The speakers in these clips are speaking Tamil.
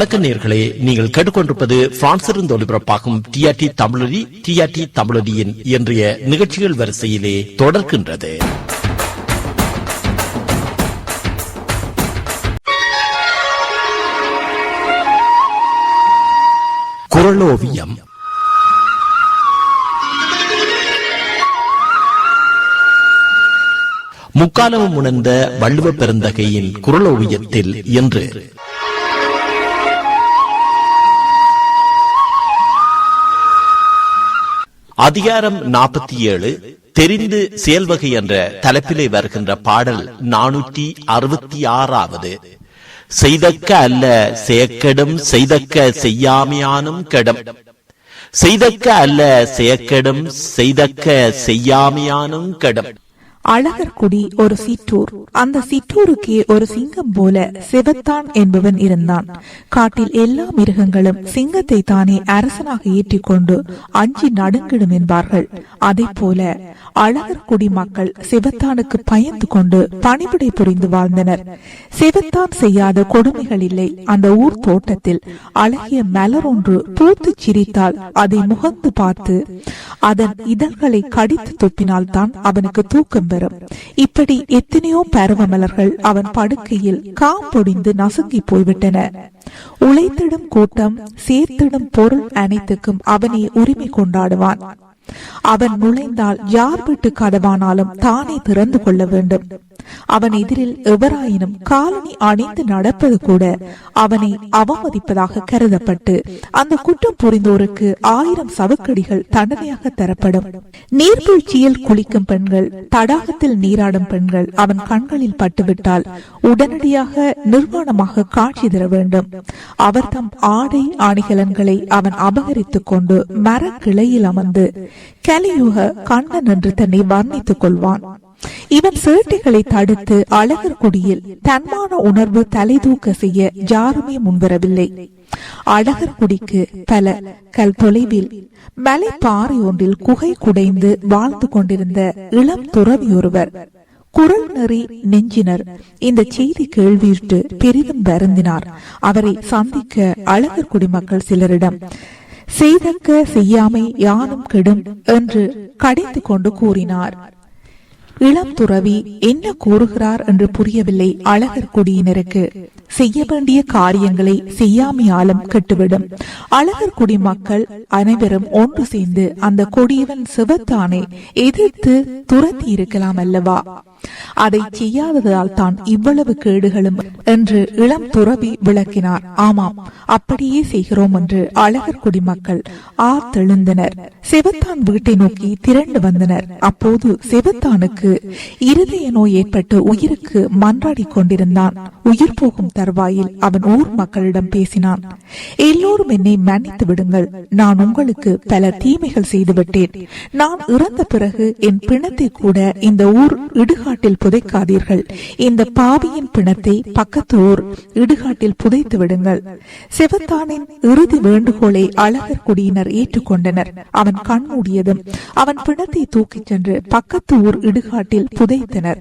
வணக்க நேர்களே நீங்கள் கேட்டுக்கொண்டிருப்பது பிரான்சிலிருந்து ஒளிபரப்பாகும் டிஆர்டி தமிழொலி டிஆர்டி தமிழொலியின் இன்றைய நிகழ்ச்சிகள் வரிசையிலே தொடர்கின்றது. குரலோவியம். முக்காலமும் உணர்ந்த வள்ளுவ பெருந்தகையின் குரலோவியத்தில் என்று அதிகாரம் நாற்பத்தி ஏழு தெரிந்து செயல்வகை என்ற தலைப்பிலே வருகின்ற பாடல் நானூற்றி அறுபத்தி ஆறாவது. செய்தக்க அல்ல செயக்கெடும் செய்தக்க செய்யாமையானும் கெடும். செய்தக்க அல்ல செயக்கெடும் செய்தக்க செய்யாமையானும் கெடும். அழகர்குடி ஒரு சிற்றூர். அந்த சிற்றூருக்கே ஒரு சிங்கம் போல சிவத்தான் என்பவன் இருந்தான். காட்டில் எல்லா மிருகங்களும் சிங்கத்தை தானே அரசனாக ஏற்றிக்கொண்டு அஞ்சி நடுங்கிடும் என்பார்கள். அதே போல அழகர்குடி மக்கள் சிவத்தானுக்கு பயந்து கொண்டு பணிபுடை புரிந்து வாழ்ந்தனர். சிவத்தான் செய்யாத கொடுமைகள் இல்லை. அந்த ஊர் தோட்டத்தில் அழகிய மலர் ஒன்று பூத்து சிரித்தால் அதை முகந்து பார்த்து அதன் இதழ்களை கடித்து துப்பினால் தான் அவனுக்கு தூக்கம் வரும் இப்படி எத்தனையோ பருவமலர்கள் அவன் படுக்கையில் காம்பொடிந்து நசுங்கி போய்விட்டன. உழைத்திடும் கூட்டம் சேர்த்திடும் பொருள் அனைத்துக்கும் அவனே உரிமை கொண்டாடுவான். அவன் நுழைந்தால் யார் வீட்டு கதவானாலும் தானே திறந்து கொள்ள வேண்டும். அவன் எதிரில் எவராயினும் காலனி அணிந்து நடப்பது கூட அவனை அவமதிப்பதாக கருதப்பட்டு அந்த குற்றம் புரிந்தோருக்கு ஆயிரம் சவுக்கடிகள் தண்டனையாக தரப்படும். நீர்வீழ்ச்சியில் குளிக்கும் பெண்கள் தடாகத்தில் நீராடும் பெண்கள் அவன் கண்களில் பட்டுவிட்டால் உடனடியாக நிர்வாணமாக காட்சி தர வேண்டும். அவர் தம் ஆடை அணிகலன்களை அவன் அபகரித்துக் கொண்டு மரக்கிளையில் அமர்ந்து கலியுக கண்ணன் என்று தன்னை வர்ணித்துக் கொள்வான். இவன் சேட்டைகளை தடுத்து அழகர் குடியில் தன்மான உணர்வு தலை தூக்க செய்ய யாருமே முன்வரவில்லை. அழகர் குடிக்கு பல கல் தொலைவில் மலை பாறை ஒன்றில் குகை குடைந்து வாழ்ந்து கொண்டிருந்த இளம் துறவி ஒருவர் குரல் நெறி நெஞ்சினர். இந்த செய்தி கேள்வியிட்டு பெரிதும் வருந்தினார். அவரை சந்திக்க அழகர் குடிமக்கள் சிலரிடம் செய்தக்க செய்யாமை யானும் கெடும் என்று கடிந்து கொண்டு கூறினார். இளம் துறவி என்ன கூறுகிறார் என்று புரியவில்லை அழகர் குடியினருக்கு. செய்ய வேண்டிய காரியங்களை செய்யாமையாலும் கெட்டுவிடும். அழகர் குடி மக்கள் அனைவரும் ஒன்று சேர்ந்து அந்த கொடியவன் சிவத்தானை எதிர்த்து துரத்தி இருக்கலாம் அல்லவா? அதை செய்யாததால் தான் இவ்வளவு கேடுகளும் என்று இளம் துறவி விளக்கினார். ஆமாம் அப்படியே செய்கிறோம் என்று அழகர் குடிமக்கள் ஆர்த்தெழுந்தனர் செவத்தான் வீட்டை நோக்கி திரண்டு வந்தனர். அப்போது செவத்தானுக்கு இருதய நோய் ஏற்பட்டு உயிருக்கு மன்றாடி கொண்டிருந்தான். உயிர் போகும் தருவாயில் அவன் ஊர் மக்களிடம் பேசினான். எல்லோரும் என்னை மன்னித்து விடுங்கள். நான் உங்களுக்கு பல தீமைகள் செய்துவிட்டேன். நான் இறந்த பிறகு என் பிணத்தை கூட இந்த ஊர் இடுகாட்டில் புதைக்காதீர்கள். இந்த பாவியின் பிணத்தை பக்கத்து ஊர் இடுகாட்டில் புதைத்து விடுங்கள். செவத்தானின் இறுதி வேண்டுகோளை அழகர் குடியினர் ஏற்றுக்கொண்டனர். அவன் கண் மூடியதும் அவன் பிணத்தை தூக்கிச் சென்று பக்கத்து ஊர் இடுகாட்டில் புதைத்தனர்.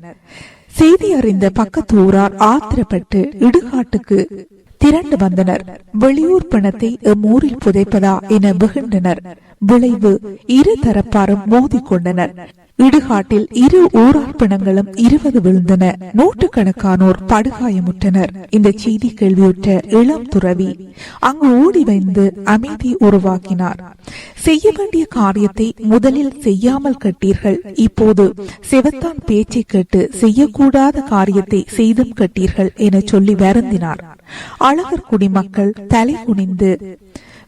செய்தி அறிந்த பக்கத்து ஊரார் ஆத்திரப்பட்டு இடுகாட்டுக்கு திரண்டு வந்தனர். வெளியூர் பிணத்தை எம்மூரில் புதைப்பதா என வெகுண்டனர். விளைவு இரு தரப்பாரும் மோதிக்கொண்டனர். இடுகாட்டில் இரு ஊரார் பிணங்களும் இருபது விழுந்தன. நூற்றுக்கணக்கானோர் படுகாயமுற்றனர். இந்த செய்தி கேள்வியுற்ற இளம் துறவி அங்கு ஓடி வைந்து அமைதி உருவாக்கினார். செய்ய வேண்டிய காரியத்தை முதலில் செய்யாமல் கட்டீர்கள். இப்போது செவத்தான் பேச்சை கேட்டு செய்யக்கூடாத காரியத்தை செய்தும் கட்டீர்கள் என சொல்லி வருந்தினார். அழகர் குடிமக்கள் தலை குனிந்து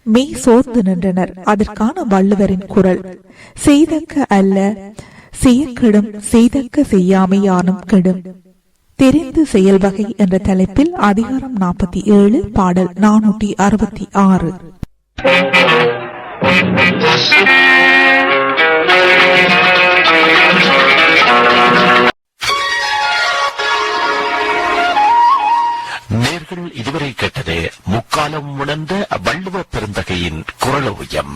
மெய் சோர்ந்து நின்றனர். அதற்கான வள்ளுவரின் குரல் செய்தக்க அல்ல செய்யக்கெடும் செய்தக்க செய்யாமை யானும் கெடும். தெரிந்து செயல்வகை என்ற தலைப்பில் அதிகாரம் நாற்பத்தி ஏழு பாடல் நானூற்றி அறுபத்தி ஆறு. நேர்கள் இதுவரை கேட்டது காலம் உணர்ந்த வள்ளுவ பெருந்தகையின் குரலோவியம்